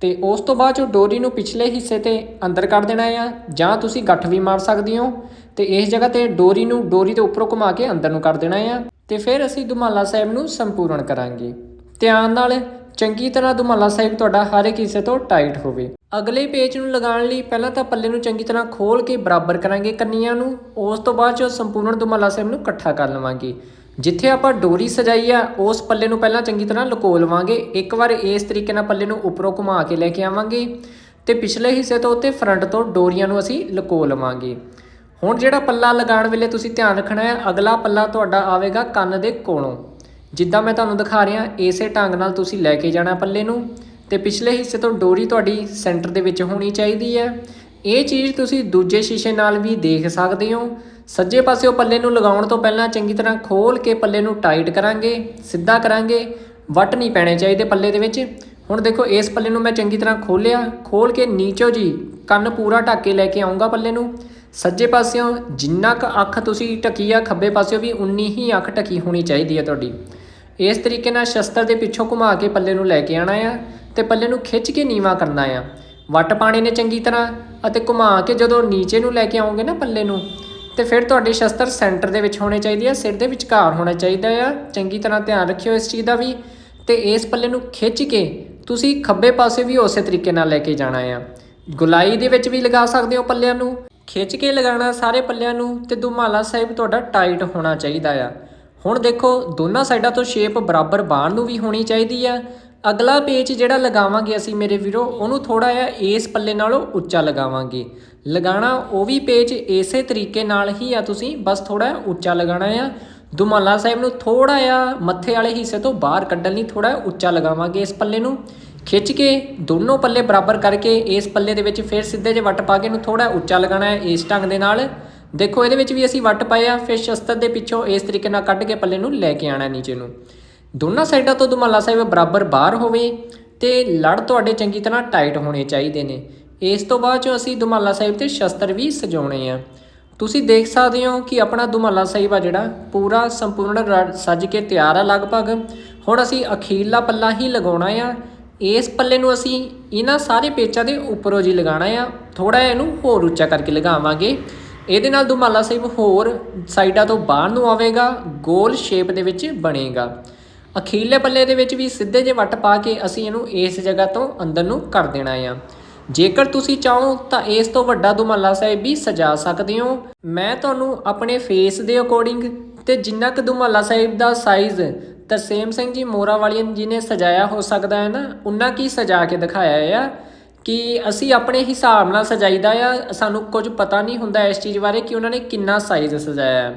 ਤੇ ਉਸ ਤੋਂ ਬਾਅਦ ਜੋ ਡੋਰੀ ਨੂੰ ਪਿਛਲੇ ਹਿੱਸੇ ਤੇ ਅੰਦਰ ਕਰ ਦੇਣਾ ਆ ਜਾਂ ਤੁਸੀਂ ਗੱਠ ਵੀ ਮਾਰ ਸਕਦੇ ਹੋ। ਤੇ ਇਸ ਜਗ੍ਹਾ ਤੇ ਡੋਰੀ ਨੂੰ ਡੋਰੀ ਦੇ ਉੱਪਰੋਂ ਘੁਮਾ ਕੇ ਅੰਦਰ ਨੂੰ ਕਰ ਦੇਣਾ ਆ ਤੇ ਫਿਰ ਅਸੀਂ ਦੁਮਾਲਾ ਸਾਹਿਬ ਨੂੰ ਸੰਪੂਰਨ ਕਰਾਂਗੇ। ਧਿਆਨ ਨਾਲ ਚੰਗੀ ਤਰ੍ਹਾਂ ਦੁਮਾਲਾ ਸਾਹਿਬ ਤੁਹਾਡਾ ਹਰ ਇੱਕ ਹਿੱਸੇ ਤੋਂ ਟਾਈਟ ਹੋਵੇ। ਅਗਲੇ ਪੇਜ ਨੂੰ ਲਗਾਉਣ ਲਈ ਪਹਿਲਾਂ ਤਾਂ ਪੱਲੇ ਨੂੰ ਚੰਗੀ ਤਰ੍ਹਾਂ ਖੋਲ ਕੇ ਬਰਾਬਰ ਕਰਾਂਗੇ ਕੰਨੀਆਂ ਨੂੰ। ਉਸ ਤੋਂ ਬਾਅਦ ਜੋ ਸੰਪੂਰਨ ਦੁਮਾਲਾ ਸਾਹਿਬ ਨੂੰ ਇਕੱਠਾ ਕਰ ਲਵਾਂਗੇ। ਜਿੱਥੇ ਆਪਾਂ ਡੋਰੀ ਸਜਾਈ ਆ, ਉਸ ਪੱਲੇ ਨੂੰ ਪਹਿਲਾਂ ਚੰਗੀ ਤਰ੍ਹਾਂ ਲੁਕੋ ਲਵਾਂਗੇ ਇੱਕ ਵਾਰ ਇਸ ਤਰੀਕੇ ਨਾਲ ਪੱਲੇ ਨੂੰ ਉੱਪਰੋਂ ਘੁਮਾ ਕੇ ਲੈ ਕੇ ਆਵਾਂਗੇ ਤੇ ਪਿਛਲੇ ਹਿੱਸੇ ਤੋਂ ਤੇ ਫਰੰਟ ਤੋਂ ਡੋਰੀਆਂ ਨੂੰ ਅਸੀਂ ਲੁਕੋ ਲਵਾਂਗੇ ਹੁਣ ਜਿਹੜਾ ਪੱਲਾ ਲਗਾਉਣ ਵੇਲੇ ਤੁਸੀਂ ਧਿਆਨ ਰੱਖਣਾ ਹੈ, ਅਗਲਾ ਪੱਲਾ ਤੁਹਾਡਾ ਆਵੇਗਾ ਕੰਨ ਦੇ ਕੋਲੋਂ। ਜਿੱਦਾਂ ਮੈਂ ਤੁਹਾਨੂੰ ਦਿਖਾ ਰਿਹਾ, ਇਸੇ ਢੰਗ ਨਾਲ ਤੁਸੀਂ ਲੈ ਕੇ ਜਾਣਾ ਪੱਲੇ ਨੂੰ ਤੇ ਪਿਛਲੇ ਹਿੱਸੇ ਤੋਂ ਡੋਰੀ ਤੁਹਾਡੀ ਸੈਂਟਰ ਦੇ ਵਿੱਚ ਹੋਣੀ ਚਾਹੀਦੀ ਹੈ। ਇਹ ਚੀਜ਼ ਤੁਸੀਂ ਦੂਜੇ ਸ਼ੀਸ਼ੇ ਨਾਲ ਵੀ ਦੇਖ ਸਕਦੇ ਹੋ। ਸੱਜੇ ਪਾਸਿਓਂ ਪੱਲੇ ਨੂੰ ਲਗਾਉਣ ਤੋਂ ਪਹਿਲਾਂ ਚੰਗੀ ਤਰ੍ਹਾਂ ਖੋਲ ਕੇ ਪੱਲੇ ਨੂੰ ਟਾਈਟ ਕਰਾਂਗੇ, ਸਿੱਧਾ ਕਰਾਂਗੇ, ਵੱਟ ਨਹੀਂ ਪੈਣੇ ਚਾਹੀਦੇ ਪੱਲੇ ਦੇ ਵਿੱਚ। ਹੁਣ ਦੇਖੋ, ਇਸ ਪੱਲੇ ਨੂੰ ਮੈਂ ਚੰਗੀ ਤਰ੍ਹਾਂ ਖੋਲਿਆ, ਖੋਲ ਕੇ ਨੀਚੋਂ ਜੀ ਕੰਨ ਪੂਰਾ ਢੱਕ ਕੇ ਲੈ ਕੇ ਆਉਂਗਾ ਪੱਲੇ ਨੂੰ। ਸੱਜੇ ਪਾਸਿਓਂ ਜਿੰਨਾ ਕੁ ਅੱਖ ਤੁਸੀਂ ਢੱਕੀ ਆ, ਖੱਬੇ ਪਾਸਿਓਂ ਵੀ ਉਨੀ ਹੀ ਅੱਖ ਢੱਕੀ ਹੋਣੀ ਚਾਹੀਦੀ ਹੈ ਤੁਹਾਡੀ। ਇਸ ਤਰੀਕੇ ਨਾਲ ਸ਼ਸਤਰ ਦੇ ਪਿੱਛੋਂ ਘੁਮਾ ਕੇ ਪੱਲੇ ਨੂੰ ਲੈ ਕੇ ਆਣਾ ਆ ਤੇ ਪੱਲੇ ਨੂੰ ਖਿੱਚ ਕੇ ਨੀਵਾ ਕਰਨਾ ਆ। ਵੱਟ ਪਾਣੇ ਨੇ ਚੰਗੀ ਤਰ੍ਹਾਂ ਅਤੇ ਘੁਮਾ ਕੇ ਜਦੋਂ ਨੀਚੇ ਨੂੰ ਲੈ ਕੇ ਆਉਂਗੇ ਨਾ ਪੱਲੇ ਨੂੰ, ਤੇ ਫਿਰ ਤੁਹਾਡੇ ਸ਼ਸਤਰ ਸੈਂਟਰ ਦੇ ਵਿੱਚ ਹੋਣੇ ਚਾਹੀਦੇ ਆ, ਸਿਰ ਦੇ ਵਿਚਕਾਰ ਹੋਣਾ ਚਾਹੀਦਾ ਆ। ਚੰਗੀ ਤਰ੍ਹਾਂ ਧਿਆਨ ਰੱਖਿਓ ਇਸ ਚੀਜ਼ ਦਾ ਵੀ ਤੇ ਇਸ ਪੱਲੇ ਨੂੰ ਖਿੱਚ ਕੇ ਤੁਸੀਂ ਖੱਬੇ ਪਾਸੇ ਵੀ ਉਸੇ ਤਰੀਕੇ ਨਾਲ ਲੈ ਕੇ ਜਾਣਾ ਆ। ਗੁਲਾਈ ਦੇ ਵਿੱਚ ਵੀ ਲਗਾ ਸਕਦੇ ਹੋ ਪੱਲਿਆਂ ਨੂੰ ਖਿੱਚ ਕੇ ਲਗਾਉਣਾ ਸਾਰੇ ਪੱਲਿਆਂ ਨੂੰ ਤੇ ਦੁਮਾਲਾ ਸਾਹਿਬ ਤੁਹਾਡਾ ਟਾਈਟ ਹੋਣਾ ਚਾਹੀਦਾ ਆ। ਹੁਣ ਦੇਖੋ, ਦੋਨਾਂ ਸਾਈਡਾਂ ਤੋਂ ਸ਼ੇਪ ਬਰਾਬਰ ਬਾਹਰ ਨੂੰ ਵੀ ਹੋਣੀ ਚਾਹੀਦੀ ਆ। ਅਗਲਾ ਪੇਚ ਜਿਹੜਾ ਲਗਾਵਾਂਗੇ ਅਸੀਂ ਮੇਰੇ ਵੀਰੋ, ਉਹਨੂੰ ਥੋੜਾ ਜਿਹਾ ਇਸ ਪੱਲੇ ਨਾਲੋਂ ਉੱਚਾ ਲਗਾਵਾਂਗੇ। ਲਗਾਣਾ ਉਹ ਵੀ ਪੇਚ ਇਸੇ ਤਰੀਕੇ ਨਾਲ ਹੀ ਆ ਤੁਸੀਂ, ਬਸ ਥੋੜਾ ਉੱਚਾ ਲਗਾਣਾ ਆ। ਦੁਮਾਲਾ ਸਾਹਿਬ ਨੂੰ ਥੋੜਾ ਜਿਹਾ ਮੱਥੇ ਵਾਲੇ ਹਿੱਸੇ ਤੋਂ ਬਾਹਰ ਕੱਢਣ ਲਈ ਥੋੜਾ ਉੱਚਾ ਲਗਾਵਾਂਗੇ ਇਸ ਪੱਲੇ ਨੂੰ। ਖਿੱਚ ਕੇ ਦੋਨੋਂ ਪੱਲੇ ਬਰਾਬਰ ਕਰਕੇ ਇਸ ਪੱਲੇ ਦੇ ਵਿੱਚ ਫਿਰ ਸਿੱਧੇ ਜਿਹੇ ਵੱਟ ਪਾ ਕੇ ਇਹਨੂੰ ਥੋੜਾ ਉੱਚਾ ਲਗਾਣਾ ਹੈ, ਇਸ ਢੰਗ ਦੇ ਨਾਲ। ਦੇਖੋ, ਇਹਦੇ ਵਿੱਚ ਵੀ ਅਸੀਂ ਵੱਟ ਪਾਏ ਪਾਇਆ ਫਿਰ ਸ਼ਸਤਰ ਦੇ ਪਿੱਛੋਂ ਇਸ ਤਰੀਕੇ ਨਾਲ ਕੱਢ ਕੇ ਪੱਲੇ ਨੂੰ ਲੈ ਕੇ ਆਣਾ ਨੀਚੇ ਨੂੰ। ਦੋਨਾਂ ਸਾਈਡਾਂ ਤੋਂ ਦੁਮਾਲਾ ਸਾਹਿਬ ਬਰਾਬਰ ਬਾਹਰ ਹੋਵੇ ਤੇ ਲੜ ਤੁਹਾਡੇ ਚੰਗੀ ਤਰ੍ਹਾਂ ਟਾਈਟ ਹੋਣੇ ਚਾਹੀਦੇ ਨੇ। ਇਸ ਤੋਂ ਬਾਅਦ ਚੋਂ ਅਸੀਂ ਦੁਮਾਲਾ ਸਾਹਿਬ ਤੇ ਸ਼ਸਤਰ ਵੀ ਸਜਾਉਣੇ ਆ। ਤੁਸੀਂ ਦੇਖ ਸਕਦੇ ਹੋ ਕਿ ਆਪਣਾ ਦੁਮਾਲਾ ਸਾਹਿਬ ਆ ਜਿਹੜਾ, ਪੂਰਾ ਸੰਪੂਰਨ ਰ- ਸੱਜ ਕੇ ਤਿਆਰ ਆ ਲਗਭਗ। ਹੁਣ ਅਸੀਂ ਅਖੀਰਲਾ ਪੱਲਾ ਹੀ ਲਗਾਉਣਾ ਆ। ਇਸ ਪੱਲੇ ਨੂੰ ਅਸੀਂ ਇਹਨਾਂ ਸਾਰੇ ਪੇਚਾਂ ਦੇ ਉੱਪਰੋਂ ਜੀ ਲਗਾਉਣਾ ਆ। ਥੋੜਾ ਜਿਹਾ ਇਹਨੂੰ ਹੋਰ ਉੱਚਾ ਕਰਕੇ ਲਗਾਵਾਂਗੇ। ਇਹਦੇ ਨਾਲ ਦੁਮਾਲਾ ਸਾਹਿਬ ਹੋਰ ਸਾਈਡਾਂ ਤੋਂ ਬਾਹਰ ਨੂੰ ਆਵੇਗਾ, ਗੋਲ ਸ਼ੇਪ ਦੇ ਵਿੱਚ ਬਣੇਗਾ। ਅਖੀਰਲੇ ਪੱਲੇ ਦੇ ਵਿੱਚ ਵੀ ਸਿੱਧੇ ਜਿਹੇ ਵੱਟ ਪਾ ਕੇ ਅਸੀਂ ਇਹਨੂੰ ਇਸ ਜਗ੍ਹਾ ਤੋਂ ਅੰਦਰ ਨੂੰ ਕਰ ਦੇਣਾ ਆ। ਜੇਕਰ ਤੁਸੀਂ ਚਾਹੋ ਤਾਂ ਇਸ ਤੋਂ ਵੱਡਾ ਦੁਮਾਲਾ ਸਾਹਿਬ ਵੀ ਸਜਾ ਸਕਦੇ ਹੋ। ਮੈਂ ਤੁਹਾਨੂੰ ਆਪਣੇ ਫੇਸ ਦੇ ਅਕੋਰਡਿੰਗ ਤੇ ਜਿੰਨਾ ਕੁ ਦੁਮਾਲਾ ਸਾਹਿਬ ਦਾ ਸਾਈਜ਼ ਤਰਸੇਮ ਸਿੰਘ ਜੀ ਮੋਰਾ ਵਾਲੀਆਂ ਜੀ ਨੇ ਸਜਾਇਆ ਹੋ ਸਕਦਾ ਹੈ ਨਾ, ਉਹਨਾਂ ਕੀ ਸਜਾ ਕੇ ਦਿਖਾਇਆ ਆ? ਕਿ ਅਸੀਂ ਆਪਣੇ ਹਿਸਾਬ ਨਾਲ ਸਜਾਈਦਾ ਆ, ਸਾਨੂੰ ਕੁਝ ਪਤਾ ਨਹੀਂ ਹੁੰਦਾ ਇਸ ਚੀਜ਼ ਬਾਰੇ ਕਿ ਉਹਨਾਂ ਨੇ ਕਿੰਨਾ ਸਾਈਜ਼ ਸਜਾਇਆ।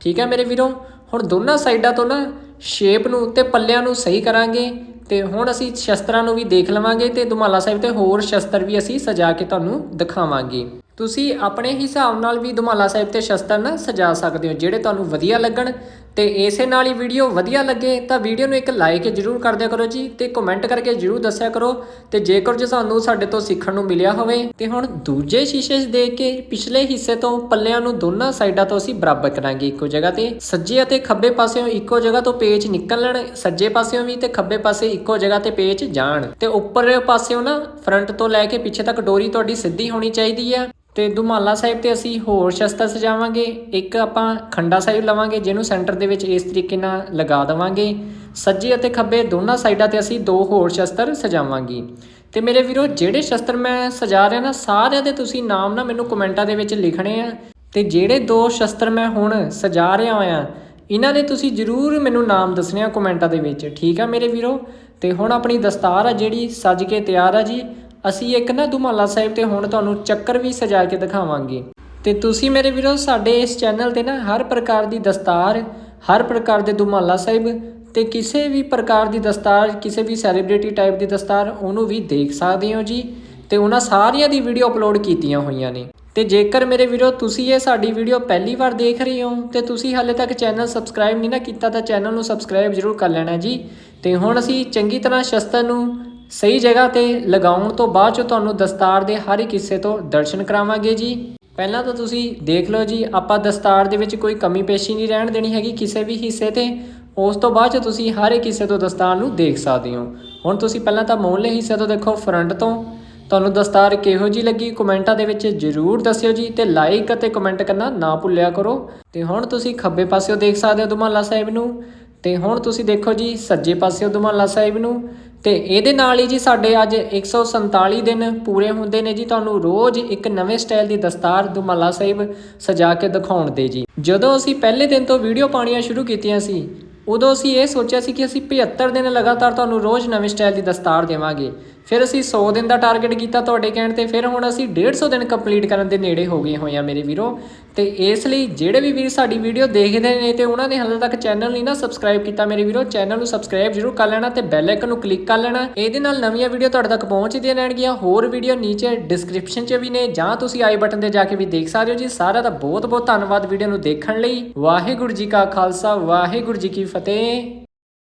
ਠੀਕ ਹੈ ਮੇਰੇ ਵੀਰੋ? ਹੁਣ ਦੋਨਾਂ ਸਾਈਡਾਂ ਤੋਂ ਨਾ ਸ਼ੇਪ ਨੂੰ ਤੇ ਪੱਲਿਆਂ ਨੂੰ ਸਹੀ ਕਰਾਂਗੇ ਤੇ ਹੁਣ ਅਸੀਂ ਸ਼ਸਤਰਾਂ ਨੂੰ ਵੀ ਦੇਖ ਲਵਾਂਗੇ ਤੇ ਦੁਮਾਲਾ ਸਾਹਿਬ ਤੇ ਹੋਰ ਸ਼ਸਤਰ ਵੀ ਅਸੀਂ ਸਜਾ ਕੇ ਤੁਹਾਨੂੰ ਦਿਖਾਵਾਂਗੇ। ਤੁਸੀਂ ਆਪਣੇ ਹਿਸਾਬ ਨਾਲ ਵੀ ਦੁਮਾਲਾ ਸਾਹਿਬ ਤੇ ਸ਼ਸਤਰ ਨਾ ਸਜਾ ਸਕਦੇ ਹੋ, ਜਿਹੜੇ ਤੁਹਾਨੂੰ ਵਧੀਆ ਲੱਗਣ ਤੇ ਇਸੇ ਨਾਲ ਹੀ ਵੀਡੀਓ ਵਧੀਆ ਲੱਗੇ ਤਾਂ ਵੀਡੀਓ ਨੂੰ ਇੱਕ ਲਾਈਕ ਜ਼ਰੂਰ ਕਰ ਦਿਆ ਕਰੋ ਜੀ ਤੇ ਕਮੈਂਟ ਕਰਕੇ ਜ਼ਰੂਰ ਦੱਸਿਆ ਕਰੋ ਤੇ ਜੇਕਰ ਜੇ ਸਾਨੂੰ ਸਾਡੇ ਤੋਂ ਸਿੱਖਣ ਨੂੰ ਮਿਲਿਆ ਹੋਵੇ ਤੇ ਹੁਣ ਦੂਜੇ ਸ਼ੀਸ਼ੇ 'ਚ ਦੇਖ ਕੇ ਪਿਛਲੇ ਹਿੱਸੇ ਤੋਂ ਪੱਲਿਆਂ ਨੂੰ ਦੋਨਾਂ ਸਾਈਡਾਂ ਤੋਂ ਅਸੀਂ ਬਰਾਬਰ ਕਰਾਂਗੇ ਇੱਕੋ ਜਗ੍ਹਾ ਤੇ, ਸੱਜੇ ਅਤੇ ਖੱਬੇ ਪਾਸਿਓਂ ਇੱਕੋ ਜਗ੍ਹਾ ਤੋਂ ਪੇਚ ਨਿਕਲਣ, ਸੱਜੇ ਪਾਸਿਓਂ ਵੀ ਤੇ ਖੱਬੇ ਪਾਸੇ ਇੱਕੋ ਜਗ੍ਹਾ ਤੇ ਪੇਚ ਜਾਣ ਤੇ ਉੱਪਰ ਪਾਸਿਓਂ ਨਾ ਫਰੰਟ ਤੋਂ ਲੈ ਕੇ ਪਿੱਛੇ ਤੱਕ ਡੋਰੀ ਤੁਹਾਡੀ ਸਿੱਧੀ ਹੋਣੀ ਚਾਹੀਦੀ ਹੈ ਤੇ ਦੁਮਾਲਾ ਸਾਹਿਬ ਤੇ ਅਸੀਂ ਹੋਰ ਸ਼ਸਤਰ ਸਜਾਵਾਂਗੇ। ਇੱਕ ਆਪਾਂ ਖੰਡਾ ਸਾਹਿਬ ਲਵਾਂਗੇ, ਜਿਹਨੂੰ ਸੈਂਟਰ ਦੇ ਵਿੱਚ ਇਸ ਤਰੀਕੇ ਨਾਲ ਲਗਾ ਦੇਵਾਂਗੇ। ਸੱਜੇ ਅਤੇ ਖੱਬੇ ਦੋਨਾਂ ਸਾਈਡਾਂ ਤੇ ਅਸੀਂ ਦੋ ਹੋਰ ਸ਼ਸਤਰ ਸਜਾਵਾਂਗੇ। ਤੇ ਮੇਰੇ ਵੀਰੋ, ਜਿਹੜੇ ਸ਼ਸਤਰ ਮੈਂ ਸਜਾ ਰਿਹਾ ਨਾ, ਸਾਰਿਆਂ ਦੇ ਤੁਸੀਂ ਨਾਮ ਨਾ ਮੈਨੂੰ ਕਮੈਂਟਾਂ ਦੇ ਵਿੱਚ ਲਿਖਣੇ ਆ। ਤੇ ਜਿਹੜੇ ਦੋ ਸ਼ਸਤਰ ਮੈਂ ਹੁਣ ਸਜਾ ਰਿਹਾ ਆ ਇਹਨਾਂ ਦੇ ਤੁਸੀਂ ਜਰੂਰ ਮੈਨੂੰ ਨਾਮ ਦੱਸਣੇ ਆ ਕਮੈਂਟਾਂ ਦੇ ਵਿੱਚ। ਠੀਕ ਆ ਮੇਰੇ ਵੀਰੋ? ਤੇ ਹੁਣ ਆਪਣੀ ਦਸਤਾਰ ਆ ਜਿਹੜੀ, ਸੱਜ ਕੇ ਤਿਆਰ ਆ ਜੀ। ਅਸੀਂ ਇੱਕ ਨਾ ਦੁਮਾਲਾ ਸਾਹਿਬ ਤੇ ਹੁਣ ਤੁਹਾਨੂੰ ਚੱਕਰ ਵੀ ਸਜਾ ਕੇ ਦਿਖਾਵਾਂਗੇ। ਤੇ ਤੁਸੀਂ ਮੇਰੇ ਵੀਰੋ, ਸਾਡੇ ਇਸ ਚੈਨਲ ਤੇ ਨਾ ਹਰ ਪ੍ਰਕਾਰ ਦੀ ਦਸਤਾਰ, ਹਰ ਪ੍ਰਕਾਰ ਦੇ ਦੁਮਾਲਾ ਸਾਹਿਬ ਤੇ ਕਿਸੇ ਵੀ ਪ੍ਰਕਾਰ ਦੀ ਦਸਤਾਰ, ਕਿਸੇ ਵੀ ਸੈਲੀਬ੍ਰਿਟੀ ਟਾਈਪ ਦੀ ਦਸਤਾਰ, ਉਹਨੂੰ ਵੀ ਦੇਖ ਸਕਦੇ ਹੋ ਜੀ। ਤੇ ਉਹਨਾਂ ਸਾਰੀਆਂ ਦੀ ਵੀਡੀਓ ਅਪਲੋਡ ਕੀਤੀਆਂ ਹੋਈਆਂ ਨੇ। ਤੇ ਜੇਕਰ ਮੇਰੇ ਵੀਰੋ, ਤੁਸੀਂ ਇਹ ਸਾਡੀ ਵੀਡੀਓ ਪਹਿਲੀ ਵਾਰ ਦੇਖ ਰਹੇ ਹੋ, ਤੇ ਤੁਸੀਂ ਹਾਲੇ ਤੱਕ ਚੈਨਲ ਸਬਸਕ੍ਰਾਈਬ ਨਹੀਂ ਨਾ ਕੀਤਾ, ਤਾਂ ਚੈਨਲ ਨੂੰ ਸਬਸਕ੍ਰਾਈਬ ਜ਼ਰੂਰ ਕਰ ਲੈਣਾ ਜੀ। ਤੇ ਹੁਣ ਅਸੀਂ ਚੰਗੀ ਤਰ੍ਹਾਂ ਸ਼ਸਤਰ ਨੂੰ ਸਹੀ ਜਗ੍ਹਾ ਤੇ ਲਗਾਉਣ ਤੋਂ ਬਾਅਦ ਚ ਤੁਹਾਨੂੰ ਦਸਤਾਰ ਦੇ ਹਰ ਇੱਕ ਹਿੱਸੇ ਤੋਂ ਦਰਸ਼ਨ ਕਰਾਵਾਂਗੇ ਜੀ। ਪਹਿਲਾਂ ਤਾਂ ਤੁਸੀਂ ਦੇਖ ਲਓ ਜੀ, ਆਪਾਂ ਦਸਤਾਰ ਦੇ ਵਿੱਚ ਕੋਈ ਕਮੀ ਪੇਸ਼ੀ ਨਹੀਂ ਰਹਿਣ ਦੇਣੀ ਹੈਗੀ ਕਿਸੇ ਵੀ ਹਿੱਸੇ ਤੇ। ਉਸ ਤੋਂ ਬਾਅਦ ਚ ਤੁਸੀਂ ਹਰ ਇੱਕ ਹਿੱਸੇ ਤੋਂ ਦਸਤਾਰ ਨੂੰ ਦੇਖ ਸਕਦੇ ਹੋ। ਹੁਣ ਤੁਸੀਂ ਪਹਿਲਾਂ ਤਾਂ ਮੂਹਰਲੇ ਹਿੱਸੇ ਤੋਂ ਦੇਖੋ, ਫਰੰਟ ਤੋਂ। ਤੁਹਾਨੂੰ ਦਸਤਾਰ ਕਿਹੋ ਜੀ ਲੱਗੀ ਕਮੈਂਟਾਂ ਦੇ ਵਿੱਚ ਜਰੂਰ ਦੱਸਿਓ ਜੀ ਤੇ ਲਾਈਕ ਅਤੇ ਕਮੈਂਟ ਕਰਨਾ ਨਾ ਭੁੱਲਿਆ ਕਰੋ। ਤੇ ਹੁਣ ਤੁਸੀਂ ਖੱਬੇ ਪਾਸਿਓਂ ਦੇਖ ਸਕਦੇ ਹੋ ਦੁਮਾਲਾ ਸਾਹਿਬ ਨੂੰ। ਤੇ ਹੁਣ ਤੁਸੀਂ ਦੇਖੋ ਜੀ, ਸੱਜੇ ਪਾਸਿਓ ਦੁਮਾਲਾ ਸਾਹਿਬ ਨੂੰ। ਤੇ ਇਹਦੇ ਨਾਲ ਹੀ ਜੀ ਸਾਡੇ ਅੱਜ 147 ਦਿਨ ਪੂਰੇ ਹੁੰਦੇ ਨੇ ਜੀ। ਤੁਹਾਨੂੰ ਰੋਜ਼ ਇੱਕ ਨਵੇਂ ਸਟਾਈਲ ਦੀ ਦਸਤਾਰ ਦੁਮਾਲਾ ਸਾਹਿਬ ਸਜਾ ਕੇ ਦਿਖਾਉਣ ਦੇ ਜੀ। ਜਦੋਂ ਅਸੀਂ ਪਹਿਲੇ ਦਿਨ ਤੋਂ ਵੀਡੀਓ ਪਾਣੀਆਂ ਸ਼ੁਰੂ ਕੀਤੀਆਂ ਸੀ, ਉਦੋਂ ਅਸੀਂ ਇਹ ਸੋਚਿਆ ਸੀ ਕਿ ਅਸੀਂ 75 ਦਿਨ ਲਗਾਤਾਰ ਤੁਹਾਨੂੰ ਰੋਜ਼ ਨਵੇਂ ਸਟਾਈਲ ਦੀ ਦਸਤਾਰ ਦੇਵਾਂਗੇ। ਫਿਰ ਅਸੀਂ 100 ਦਿਨ ਦਾ ਟਾਰਗੇਟ ਕੀਤਾ ਤੁਹਾਡੇ ਕਹਿਣ ਤੇ, ਫਿਰ ਹੁਣ ਅਸੀਂ 150 ਦਿਨ ਕੰਪਲੀਟ ਕਰਨ ਦੇ ਨੇੜੇ ਹੋ ਗਏ ਹੋਏ ਆ ਮੇਰੇ ਵੀਰੋ। ਤੇ ਇਸ ਲਈ ਜਿਹੜੇ ਵੀ ਵੀਰ ਸਾਡੀ ਵੀਡੀਓ ਦੇਖਦੇ ਨੇ ਤੇ ਉਹਨਾਂ ਨੇ ਹਾਲੇ ਤੱਕ ਚੈਨਲ ਨਹੀਂ ਨਾ ਸਬਸਕ੍ਰਾਈਬ ਕੀਤਾ ਮੇਰੇ ਵੀਰੋ ਚੈਨਲ ਨੂੰ ਸਬਸਕ੍ਰਾਈਬ ਜ਼ਰੂਰ ਕਰ ਲੈਣਾ ਤੇ ਬੈਲ ਆਈਕਨ ਨੂੰ ਕਲਿੱਕ ਕਰ ਲੈਣਾ। ਇਹਦੇ ਨਾਲ ਨਵੀਆਂ ਵੀਡੀਓ ਤੁਹਾਡੇ ਤੱਕ ਪਹੁੰਚਦੀਆਂ ਰਹਿਣਗੀਆਂ। ਹੋਰ ਵੀਡੀਓ ਨੀਚੇ ਡਿਸਕ੍ਰਿਪਸ਼ਨ 'ਚ ਵੀ ਨੇ, ਜਾਂ ਤੁਸੀਂ ਆਈ ਬਟਨ ਤੇ ਜਾ ਕੇ ਵੀ ਦੇਖ ਸਕਦੇ ਹੋ ਜੀ। ਸਾਰਿਆਂ ਦਾ ਬਹੁਤ ਬਹੁਤ ਧੰਨਵਾਦ ਵੀਡੀਓ ਨੂੰ ਦੇਖਣ ਲਈ। ਵਾਹਿਗੁਰੂ ਜੀ ਕਾ ਖਾਲਸਾ, ਵਾਹਿਗੁਰੂ ਜੀ ਕੀ ਫਤਿਹ।